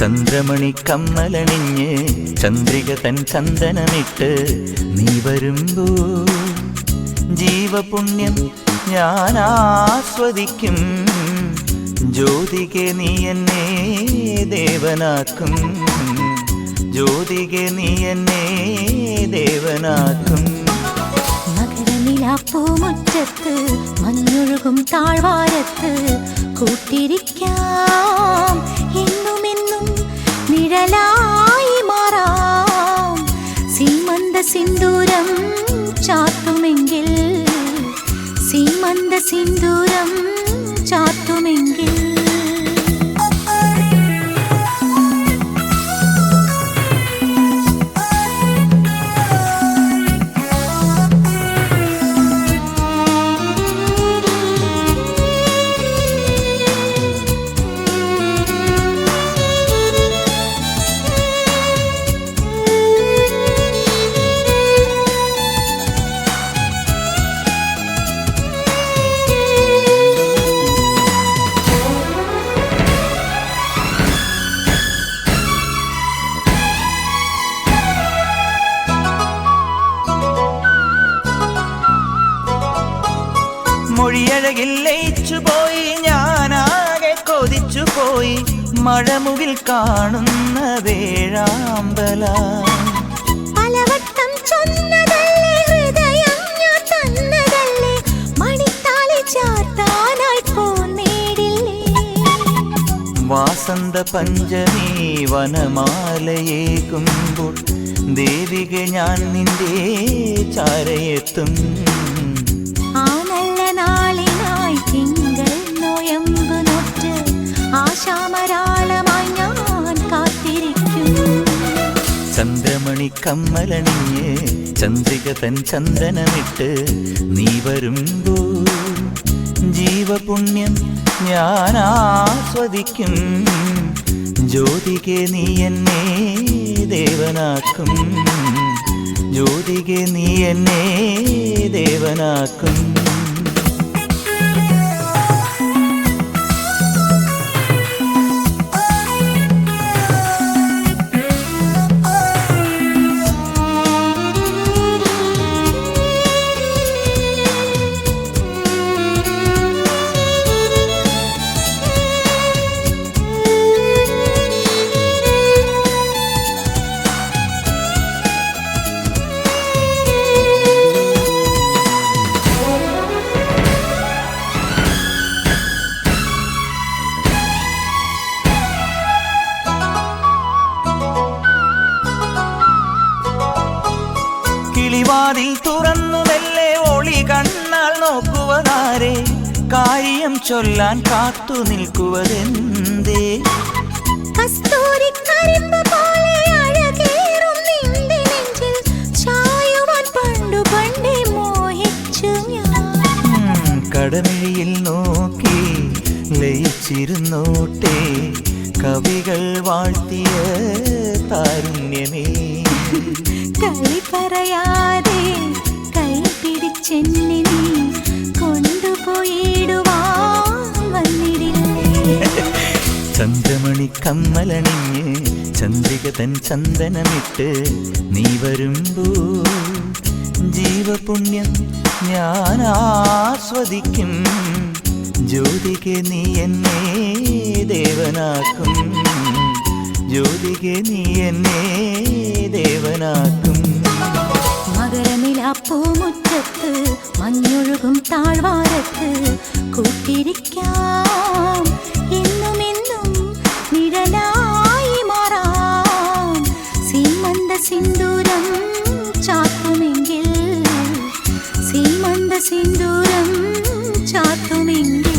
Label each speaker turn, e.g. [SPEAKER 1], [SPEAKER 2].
[SPEAKER 1] ചന്ദ്രമണി കമ്മലണിഞ്ഞ് ചന്ദ്രിക തൻ ചന്ദനമിട്ട് നീ വരുമ്പോ ജീവപുണ്യം ഞാൻ ആസ്വദിക്കും. ജ്യോതികെ നീ എന്നെ ദേവനാക്കും. ജ്യോതികെ നീ എന്നെ ദേവനാക്കും.
[SPEAKER 2] മകരനിലാപ്പൂമുറ്റത്ത് മഞ്ഞൊഴുകും താഴ്വാരത്ത് കൂട്ടിരിക്കാം. നിഴലായി മാറാം സീമന്ത സിന്ദൂരം ചാത്തുമെങ്കിൽ സീമന്ത സിന്ദൂരം ചാത്തുമെങ്കിൽ
[SPEAKER 1] മൊഴിയഴകിൽ ലയിച്ചു പോയി ഞാനാകെ കൊതിച്ചു പോയി. മഴമുകിൽ കാണുന്ന വേഴാമ്പല.
[SPEAKER 2] പലവട്ടം ചൊന്നതല്ലേ ഹൃദയം ഞാൻ തന്നതല്ലേ? മണിത്താലി ചാർത്താനായി പോന്നേടില്ലേ?
[SPEAKER 1] വാസന്ത പഞ്ചമി വനമാലയേകുമ്പോൾ ദേവിക ഞാൻ നിന്റെ ചാരയെത്തും. ചന്ദ്രമണി കമ്മലണിഞ്ഞ് ചന്ദ്രിക തൻ ചന്ദനമിട്ട് നീ വരുമ്പോ ജീവപുണ്യം ഞാൻ ആസ്വദിക്കും. ജ്യോതികെ നീ എന്നെ ദേവനാക്കും. ജ്യോതികെ നീ എന്നെ ദേവനാക്കും. കിളിവാതിൽ തുറന്നു മെല്ലെ ഒളി കണ്ണാൽ നോക്കുവതാരെ. കാര്യം ചൊല്ലാൻ കാത്തു നിൽക്കുവതെന്തേ?
[SPEAKER 2] കസ്തൂരി കരിമ്പ് പോലെ അഴകേറും നിന്റെ നെഞ്ചിൽ. ചായുവാൻ പണ്ടു പണ്ടേ മോഹിച്ചു ഞാൻ.
[SPEAKER 1] കടമിഴിയിൽ നോക്കി ലയിച്ചിരുന്നോട്ടെ. കവികൾ വാഴ്ത്തിയ താരുണ്യമേ.
[SPEAKER 2] കളി പറയാതെ
[SPEAKER 1] ചന്ദ്രമണി കമ്മലണിഞ്ഞ് ചന്ദ്രിക തൻ ചന്ദനമിട്ട് നീ വരുമ്പോ ജീവപുണ്യം ഞാൻ ആസ്വദിക്കും. ജ്യോതികെ നീ എന്നെ ദേവനാക്കും. ജ്യോതികെ നീ എന്നെ ദേവനാക്കും.
[SPEAKER 2] പൂമുറ്റത്ത് മഞ്ഞൊഴുകും താഴ്വാരത്ത് കൂട്ടിരിക്കാം. ഇന്നും എന്നും നിഴലായി മാറാം. സീമന്ത സിന്ദൂരം ചാത്തുമെങ്കിൽ സീമന്ത സിന്ദൂരം ചാത്തുമെങ്കിൽ